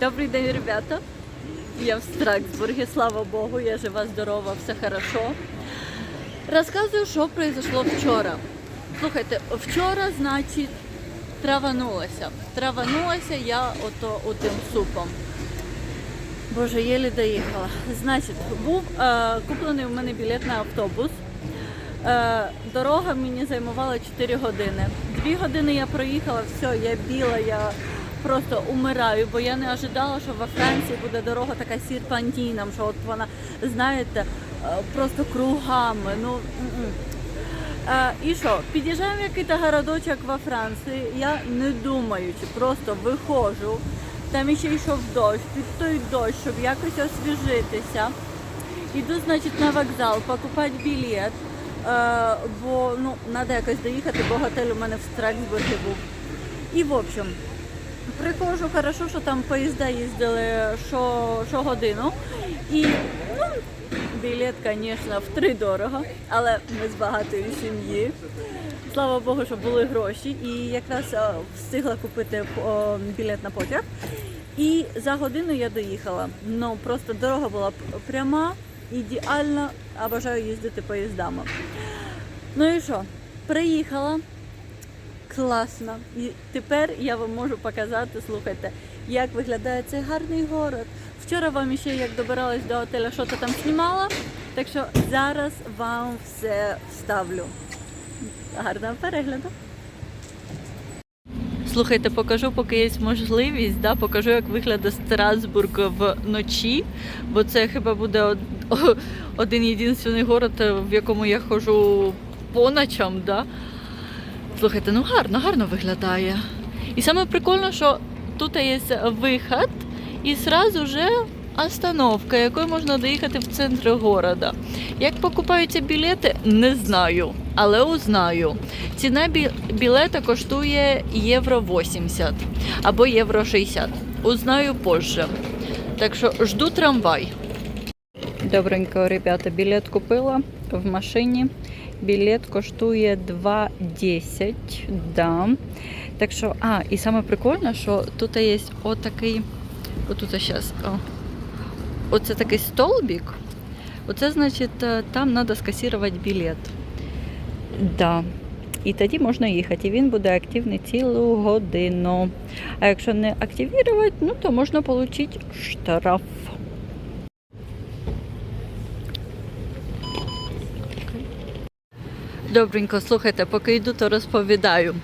Добрий день, ребята. Я в Страксбурге, слава Богу, я жива, здорова, все хорошо. Розказую, що произошло вчора. Слухайте, вчора, значить, траванулася. Траванулася я ото отим супом. Боже, єлі доїхала. Значить, був е, куплений у мене білет на автобус. Е, дорога мені займувала 4 години. Дві години я проїхала, все, я біла, я просто умираю, бо я не ожидала, що во Франції буде дорога така сірпантійна, що от вона, знаєте, е, просто кругами. Ну, м-м. Е, і що, під'їжджаємо в якийсь городочок во Франції, я не думаючи, просто виходжу. Там ще йшов дощ, під той дощ, щоб якось освіжитися. Іду, значить, на вокзал, покупати білет, е, бо ну, треба якось доїхати, бо готель у мене в Страксбургі був. І в общем, приходжу, хорошо, що там поїзда їздили що, що годину. І ну, білет, звісно, в три дорого, але ми з багатої сім'ї. Слава Богу, що були гроші. І якраз встигла купити білет на потяг. І за годину я доїхала. Ну просто дорога була пряма, ідеальна, а бажаю їздити поїздами. Ну і що? Приїхала. Класно. І тепер я вам можу показати, слухайте, як виглядає цей гарний город. Вчора вам ще як добиралась до отеля, що то там знімала. Так що зараз вам все вставлю. Гарного перегляду. Слухайте, покажу, поки є можливість, да, покажу, як виглядає Страсбург вночі, бо це хіба буде один єдиний город, в якому я ходжу по ночам. Да? Слухайте, ну гарно, гарно виглядає. І саме прикольно, що тут є вихід і одразу вже остановка, якою можна доїхати в центр города. Як покупаються білети, не знаю, але узнаю. Ціна бі- білета коштує євро 80 або євро 60. Узнаю позже. Так що жду трамвай. Добренько, ребята, білет купила в машині. Білет коштує 2,10. Да. Так що, а, і саме прикольне, що тут є отакий, отут зараз, оце такий столбик. Оце значить, е, там треба скасувати білет. Да. І тоді можна їхати. І він буде активний цілу годину. А якщо не активувати, ну то можна отримати штраф. Добренько, слухайте, поки йду, то розповідаю.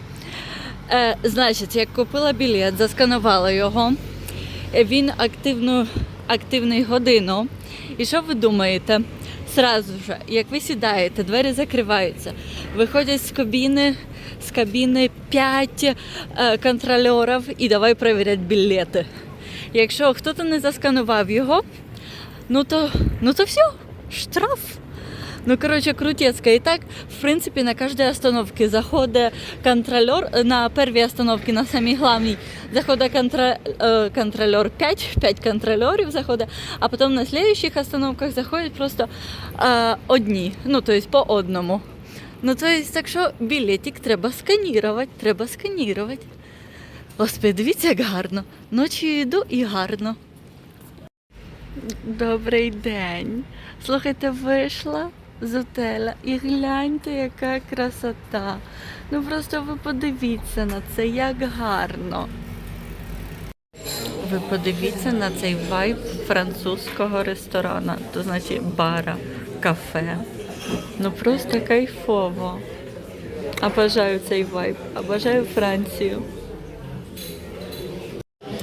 Е, значить, як купила білет, засканувала його, е, він активну, активний годину. І що ви думаєте? Сразу ж, як ви сідаєте, двері закриваються, виходять з кабіни, з кабіни 5 е, контрольорів і давай перевіряти білети. Якщо хтось не засканував його, ну то, ну то все, штраф. Ну, коротше, крутецька. І так, в принципі, на кожній остановці заходить контролер, на первій остановці, на самій главній, заходить контра... е, контролер 5, 5 контролерів заходить, а потім на слідуючих остановках заходять просто е, одні, ну, тобто по одному. Ну, тобто, так що білетик треба сканірувати, треба сканірувати. Господи, дивіться, як гарно. Ночі йду і гарно. Добрий день. Слухайте, вийшла з отеля і гляньте, яка красота. Ну просто ви подивіться на це, як гарно. Ви подивіться на цей вайб французького ресторану, то значить бара, кафе. Ну просто кайфово. Обожаю цей вайб, обожаю Францію.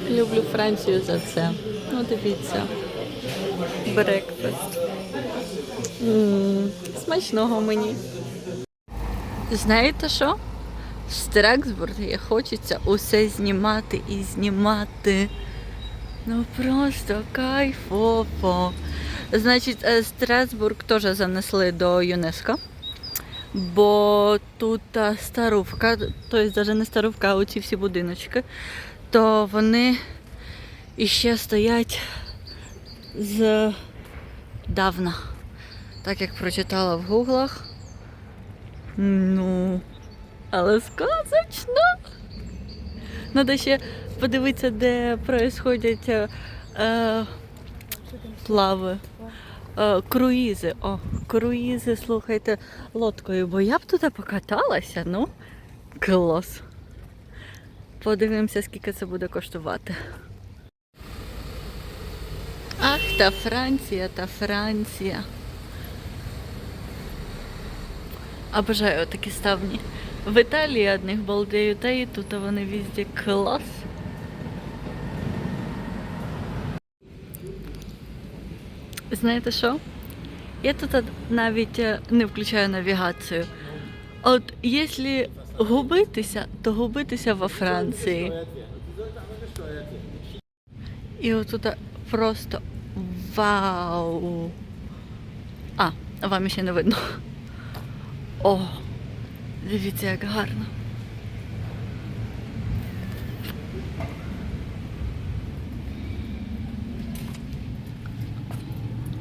Люблю Францію за це. Ну, дивіться. Брекфест. М, Смачного мені. Знаєте що? В Страксбургі хочеться усе знімати і знімати. Ну просто кайфово. Значить, е, Страсбург теж занесли до ЮНЕСКО. Бо тут е, старовка, тобто навіть не старовка, а оці всі будиночки, то вони іще стоять з давна. Так як прочитала в гуглах. Ну, але сказочно. Надо ще подивитися, де происходять е, е, плави. Е, круїзи. О, круїзи, слухайте, лодкою, бо я б туди покаталася, ну, клас. Подивимося, скільки це буде коштувати. Ах, та Франція, та Франція. Обожаю такі ставні. В Італії одних балдею, та і тут вони везде клас. Знаєте що? Я тут навіть е, не включаю навігацію. От якщо губитися, то губитися во Франції. І отут просто вау. А, вам ще не видно. О, дивіться, як гарно.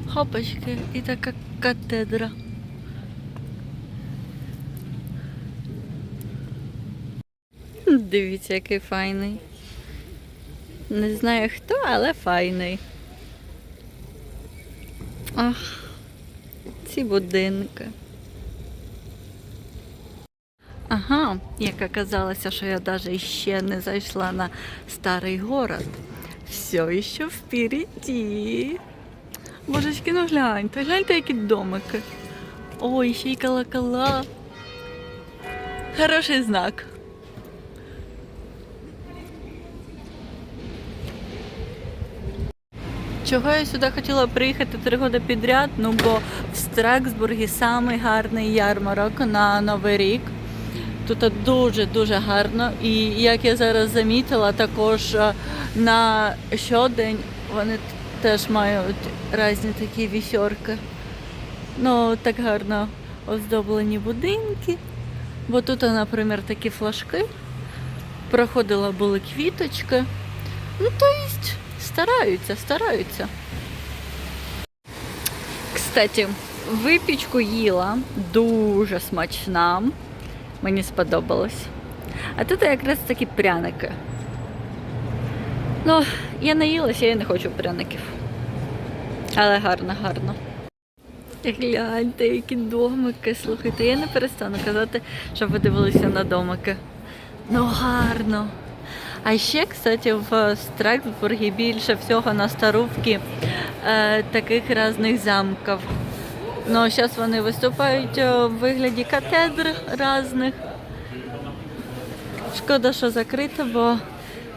Хопочки і така катедра. Дивіться, який файний. Не знаю хто, але файний. Ах, ці будинки. Ага, як оказалося, що я навіть ще не зайшла на старий город. Все ще впереді. Божечки, ну гляньте, гляньте, які домики. Ой, ще й колокола. Хороший знак. Чого я сюди хотіла приїхати три роки підряд? Ну бо в Страксбургі самий гарний ярмарок на Новий рік. Тут дуже-дуже гарно. І як я зараз замітила, також е, на щодень вони теж мають різні такі вісьорки. Ну, так гарно оздоблені будинки. Бо тут, наприклад, такі флажки. Проходила були квіточки. Ну, то есть, стараються, стараються. Кстати, випічку їла дуже смачна. Мені сподобалось. А тут якраз такі пряники. Ну, я наїлася, я не хочу пряників. Але гарно, гарно. Гляньте, які домики. Слухайте, я не перестану казати, щоб ви дивилися на домики. Ну гарно. А ще, кстати, в Страсбургі більше всього на Старувці е, таких різних замків. Ну, зараз вони виступають е, в вигляді катедр різних. Шкода, що закрито, бо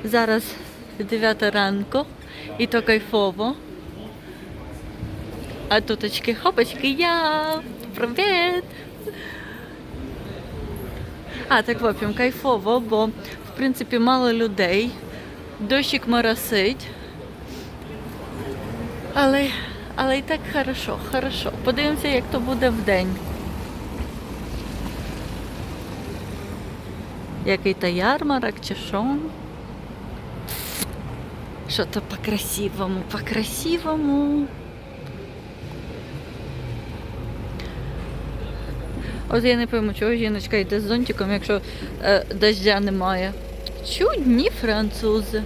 зараз 9 ранку і то кайфово. А туточки хопочки, я привіт! А, так в общем, кайфово, бо в принципі мало людей, дощик моросить. Але, але і так хорошо, хорошо. Подивимося, як то буде в день. Який то ярмарок чи що? Що то по-красивому, по-красивому. От я не пойму, чого жіночка йде з зонтиком, якщо е, дождя немає. Чудні французи.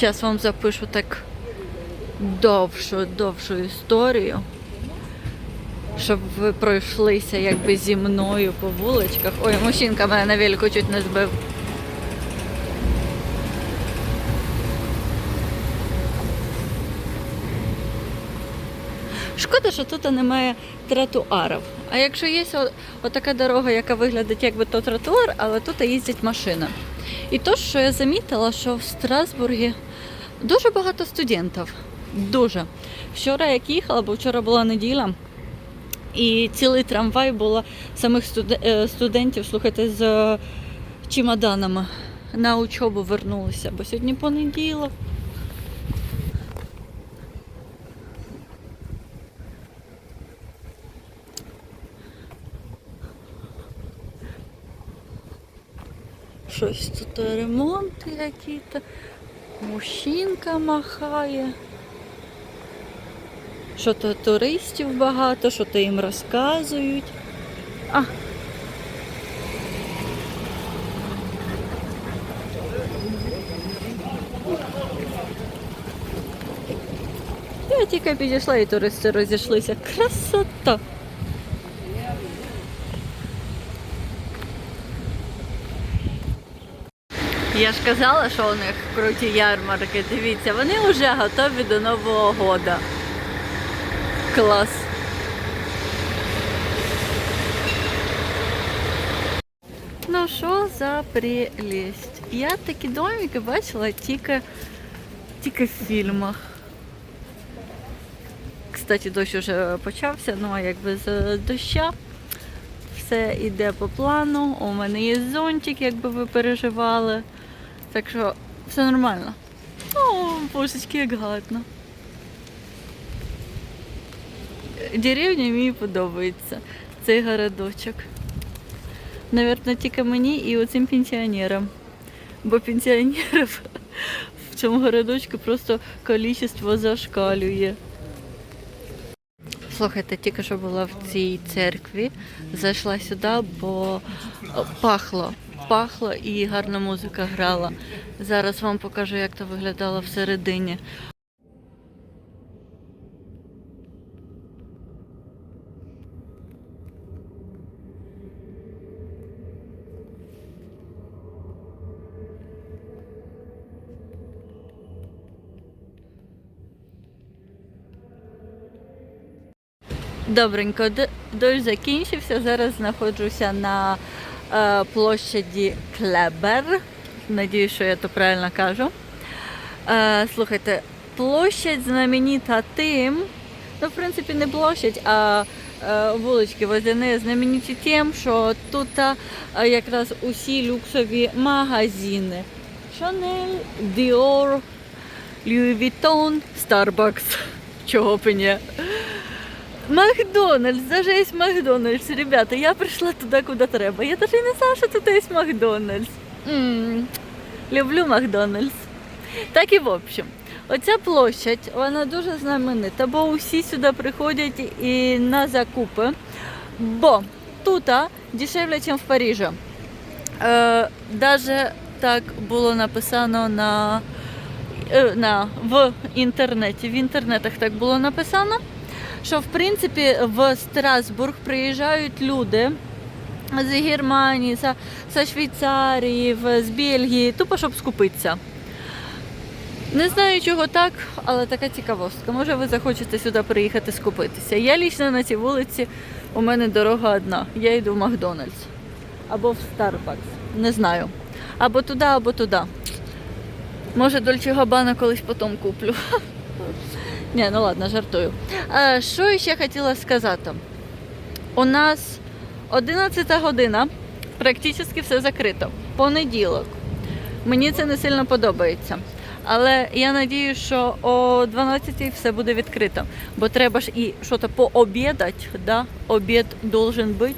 Зараз вам запишу так довшу, довшу історію, щоб ви пройшлися якби зі мною по вуличках. Ой, мужчинка мене на велику чуть не збив. Шкода, що тут немає тротуарів. А якщо є отака дорога, яка виглядить якби то тротуар, але тут їздять машини. І то, що я замітила, що в Страсбургі дуже багато студентів. Дуже. Вчора як їхала, бо вчора була неділя, і цілий трамвай було самих е, студентів, слухайте, з е, чемоданами на учобу вернулися, бо сьогодні понеділок. Щось тут ремонти які-то. Мужчинка махає. Що то туристів багато, що то їм розказують. А. Я тільки підійшла і туристи розійшлися. Красота! Я ж казала, що у них круті ярмарки. Дивіться, вони вже готові до Нового года. Клас. Ну що за прелість? Я такі домики бачила тільки, тільки в фільмах. Кстати, дощ вже почався, ну а якби з доща все йде по плану. У мене є зонтик, якби ви переживали. Так що все нормально. О, божечки, як гарно. Деревня мені подобається. Цей городочок. Наверно, тільки мені і оцим пенсіонерам. Бо пенсіонерів в цьому городочку просто кількість зашкалює. Слухайте, тільки що була в цій церкві, зайшла сюди, бо пахло. Пахло і гарна музика грала. Зараз вам покажу, як то виглядало всередині. Добренько, дощ закінчився. Зараз знаходжуся на площаді Клебер. Надіюсь, що я то правильно кажу. Е, слухайте, площадь знаменита тим, ну, в принципі, не площадь, а е, вулички возле неї знамениті тим, що тут е, якраз усі люксові магазини. Chanel, Dior, Louis Vuitton, Starbucks. Чого б і ні. Макдональдс, даже є Макдональдс, ребята, я прийшла туди, куди треба. Я навіть не знала, що тут є Макдональдс. м люблю Макдональдс. Так і в общем, оця площадь, вона дуже знаменита, бо усі сюди приходять і на закупи. Бо тут дешевле, ніж в Парижі. Е, даже так було написано на, е, на, в інтернеті. В інтернетах так було написано що в принципі в Страсбург приїжджають люди з Германії, з, з Швейцарії, з Бельгії, тупо щоб скупитися. Не знаю, чого так, але така цікавостка. Може, ви захочете сюди приїхати скупитися. Я лічно на цій вулиці, у мене дорога одна. Я йду в Макдональдс або в Starbucks. Не знаю. Або туди, або туди. Може, Дольче Габана колись потім куплю. Ні, ну ладно, жартую. А, що я ще хотіла сказати? У нас 11 година, практично все закрито. Понеділок. Мені це не сильно подобається. Але я надію, що о 12 все буде відкрито. Бо треба ж і щось пообідати, да? обід должен бути.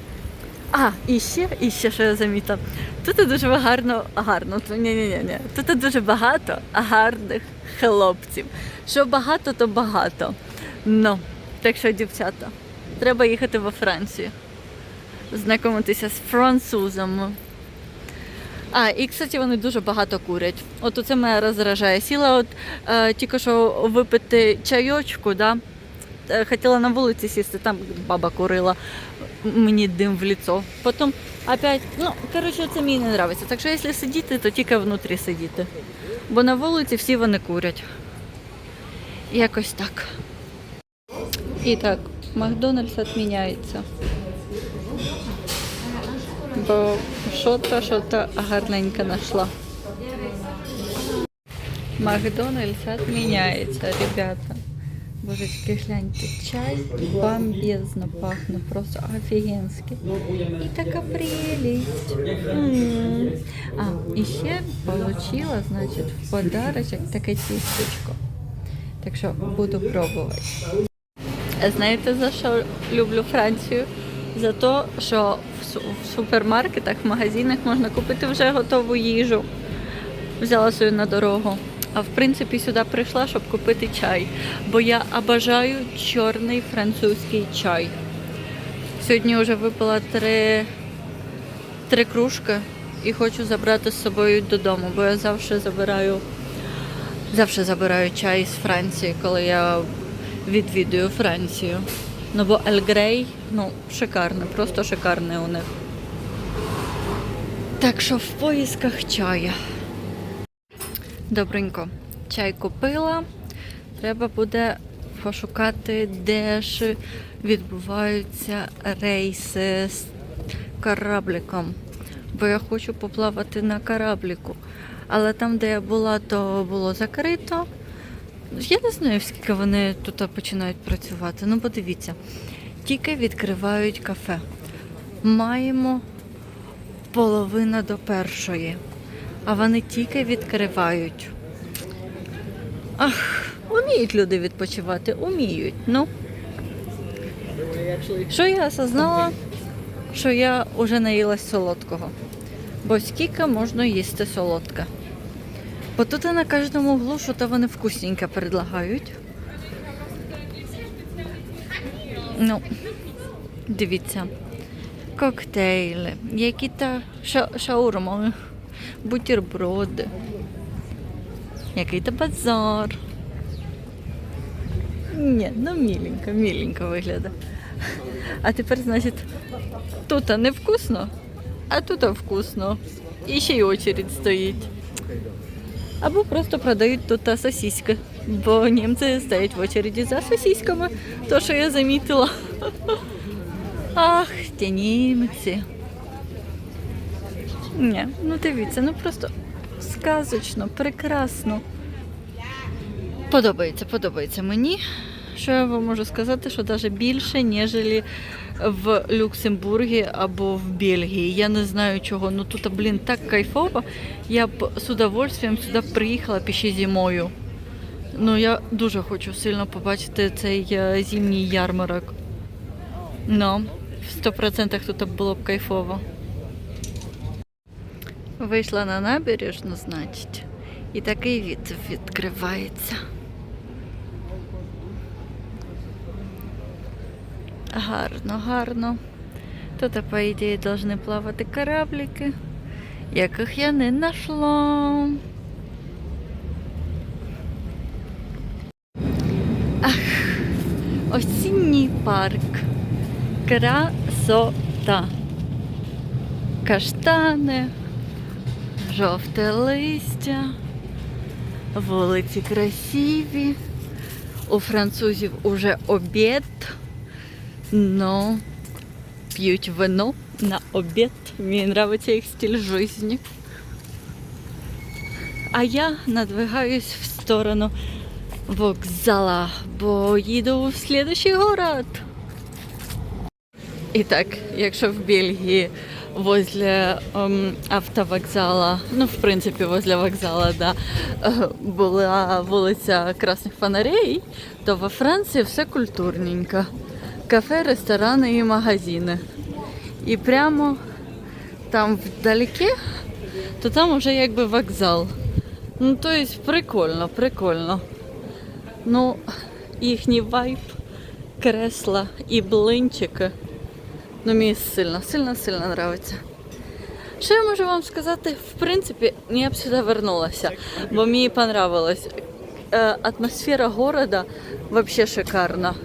А, і ще, і ще що я замітила. Тут дуже гарно, гарно, ні, ні, ні, ні. Тут дуже багато гарних хлопців. Що багато, то багато. Ну, так що, дівчата, треба їхати во Францію. Знайомитися з французами. А, і, кстати, вони дуже багато курять. От це мене розражає. Сіла от е, тільки що випити чайочку, да? Е, хотіла на вулиці сісти, там баба курила, мені дим в лицо. Потім опять, ну, коротше, це мені не подобається. Так що, якщо сидіти, то тільки внутрі сидіти. Бо на вулиці всі вони курять. Якось так. І так, Макдональдс відміняється. Бо що-то, що-то гарненько знайшла. Макдональдс відміняється, ребята. Божечки, гляньте, чай бомбезно пахне, просто офігенськи. І така прелість. М. А, і ще получила, значить, в подарочок таке тістечко. Так що буду пробувати. Знаєте, за що люблю Францію? За те, що в супермаркетах, в магазинах можна купити вже готову їжу. Взяла свою на дорогу. А в принципі сюди прийшла, щоб купити чай. Бо я обожаю чорний французький чай. Сьогодні вже випила три, три кружки і хочу забрати з собою додому, бо я завжди забираю, завжди забираю чай з Франції, коли я відвідую Францію. Ну бо Ель Грей, ну, шикарне, просто шикарне у них. Так що в поїсках чая. Добренько. Чай купила. Треба буде пошукати, де ж відбуваються рейси з корабликом. Бо я хочу поплавати на корабліку. Але там, де я була, то було закрито. Я не знаю, скільки вони тут починають працювати. Ну, подивіться, тільки відкривають кафе. Маємо половина до першої, а вони тільки відкривають. Ах, уміють люди відпочивати, уміють. Ну. Що я осознала, що я вже наїлась солодкого. Бо скільки можна їсти солодке. Бо тут на кожному углу що то вони вкусненьке предлагають. Ну, дивіться. Коктейли, які-то ша шаурми, бутерброди, який-то базар. Ні, ну міленько, міленько виглядає. А тепер, значить, тут не вкусно, а тут вкусно. І ще й очередь стоїть. Або просто продають тут сосиски, бо німці стоять в очереді за сосисками, то що я замітила. Ах, ті німці. Ні, ну дивіться, ну просто сказочно, прекрасно. Подобається, подобається мені. Що я вам можу сказати, що навіть більше, ніж в Люксембургі або в Бельгії. Я не знаю чого. Ну тут, блін, так кайфово. Я б з удовольствием сюди приїхала ще зимою. Ну, я дуже хочу сильно побачити цей е, зимній ярмарок. Ну, в 100% тут було б кайфово. Вийшла на набережну, значить, і такий від відкривається. Гарно, гарно. Тут, по ідеї, повинні плавати кораблики, яких я не знайшла. Ах, осінній парк. Красота. Каштани, жовте листя, вулиці красиві. У французів уже обід. Но п'ють вино на обід. Мені подобається їх стиль життя. А я надвигаюсь в сторону вокзала, бо їду в слідущий город. І так, якщо в Бельгії возле ем, автовокзала, ну, в принципі, возле вокзала, да, е, була вулиця Красних Фонарей, то во Франції все культурненько. Кафе, ресторани і магазини. І прямо там вдалеке, то там вже якби вокзал. Ну, то есть прикольно, прикольно. Ну, їхній вайб, кресла і блинчики. Ну, мені сильно, сильно, сильно подобається. Що я можу вам сказати? В принципі, я б сюди вернулася, бо мені понравилось. Е, атмосфера города вообще шикарна.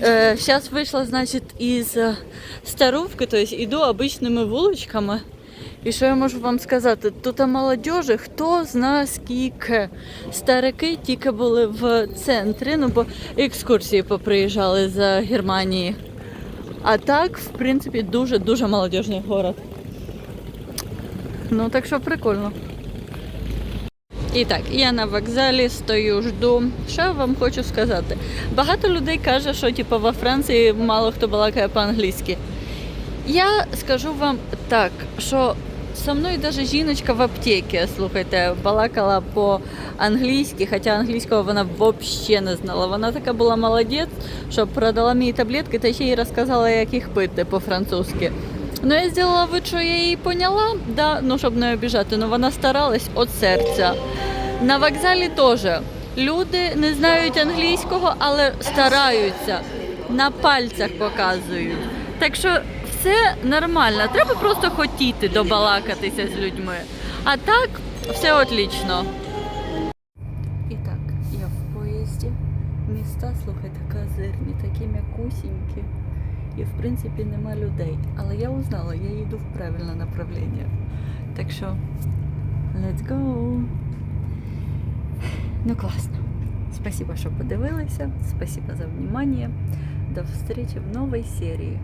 Сейчас вийшла, значить, із е, Старовки, то есть іду обичними вуличками. І що я можу вам сказати? Тут молодежі, хто зна скільки. Старики тільки були в центрі, ну бо екскурсії поприїжджали з Германії. А так, в принципі, дуже-дуже молодіжний город. Ну, так що прикольно. І так, я на вокзалі стою, жду. Що я вам хочу сказати? Багато людей каже, що типу, во Франції мало хто балакає по-англійськи. Я скажу вам так, що со мною навіть жіночка в аптеці, слухайте, балакала по-англійськи, хоча англійського вона взагалі не знала. Вона така була молодець, що продала мені таблетки та ще й розказала, як їх пити по-французьки. Ну, я зробила вид, що я її поняла, да, ну, щоб не обіжати, ну вона старалась від серця. На вокзалі теж. Люди не знають англійського, але стараються. На пальцях показують. Так що все нормально. Треба просто хотіти добалакатися з людьми. А так, все отлично. І так, я в поїзді. міста, слухайте, казирні, такі м'якусінькі. І в принципі нема людей. Але я узнала, я їду в правильне направлення. Так що, let's go! Ну класно. Спасибо, що подивилися. Спасибо за внимание. До встречи в новой серии.